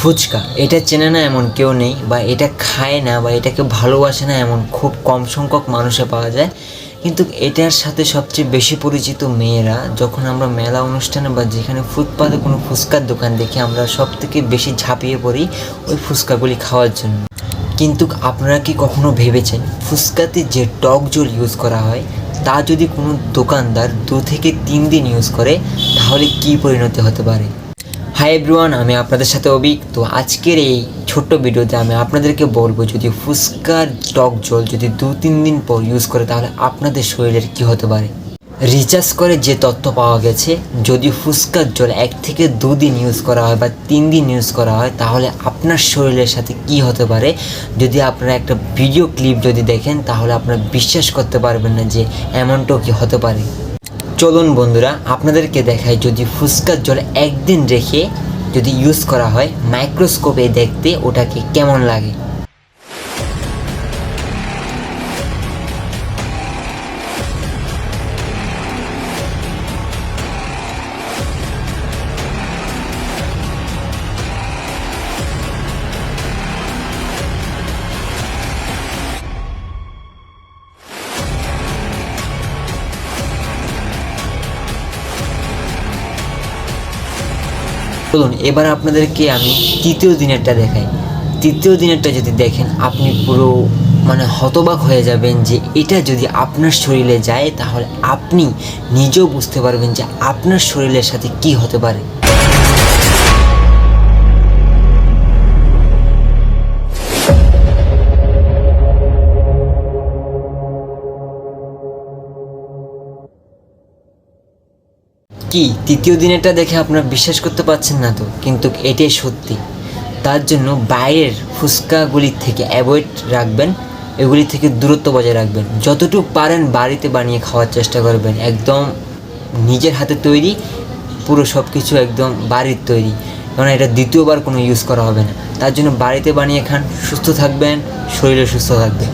ফুচকা। এটা চেনে না এমন কেউ নেই বা এটা খায় না বা এটাকে ভালোবাসে না এমন খুব কম সংখ্যক মানুষে পাওয়া যায়। কিন্তু এটার সাথে সবচেয়ে বেশি পরিচিত মেয়েরা, যখন আমরা মেলা অনুষ্ঠানে বা যেখানে ফুটপাতে কোনো ফুচকার দোকান দেখি, আমরা সব থেকে বেশি ঝাঁপিয়ে পড়ি ওই ফুচকাগুলি খাওয়ার জন্য। কিন্তু আপনারা কি কখনো ভেবেছেন ফুচকাতে যে টক জল ইউজ করা হয়, তা যদি কোনো দোকানদার দু থেকে তিন দিন ইউজ করে, তাহলে কি পরিণতি হতে পারে? হাই এভরিওয়ান আমি আপনাদের সাথে অভিক। তো আজকের এই ছোট্ট ভিডিওতে আমি আপনাদেরকে বলব, যদি ফুচকার টক জল যদি দু তিন দিন পর ইউজ করে, তাহলে আপনাদের শরীরের কি হতে পারে? রিচার্জ করে যে তথ্য পাওয়া গেছে, যদি ফুচকার জল এক থেকে দুদিন ইউজ করা হয় বা তিন দিন ইউজ করা হয়, তাহলে আপনার শরীরের সাথে কি হতে পারে? যদি আপনারা একটা ভিডিও ক্লিপ যদি দেখেন, তাহলে আপনারা বিশ্বাস করতে পারবেন না যে এমনটাও কি হতে পারে। চলুন বন্ধুরা, আপনাদেরকে দেখাই যদি ফুচকার জল একদিন রেখে যদি ইউজ করা হয় মাইক্রোস্কোপে দেখতে ওটাকে কেমন লাগে। চলুন এবার আপনাদেরকে আমি তৃতীয় দিনেরটা দেখাই। তৃতীয় দিনেরটা যদি দেখেন, আপনি পুরো মানে হতবাক হয়ে যাবেন যে এটা যদি আপনার শরীরে যায়, তাহলে আপনি নিজেও বুঝতে পারবেন যে আপনার শরীরের সাথে কি হতে পারে। কি? তৃতীয় দিনেরটা দেখে আপনারা বিশ্বাস করতে পারছেন না তো, কিন্তু এটাই সত্যি। তার জন্য বাইরের ফুচকাগুলির থেকে অ্যাভয়েড রাখবেন, এগুলি থেকে দূরত্ব বজায় রাখবেন। যতটুকু পারেন বাড়িতে বানিয়ে খাওয়ার চেষ্টা করবেন, একদম নিজের হাতে তৈরি, পুরো সব কিছু একদম বাড়ির তৈরি। কারণ এটা দ্বিতীয়বার কোনো ইউজ করা হবে না। তার জন্য বাড়িতে বানিয়ে খান, সুস্থ থাকবেন, শরীরে সুস্থ থাকবেন।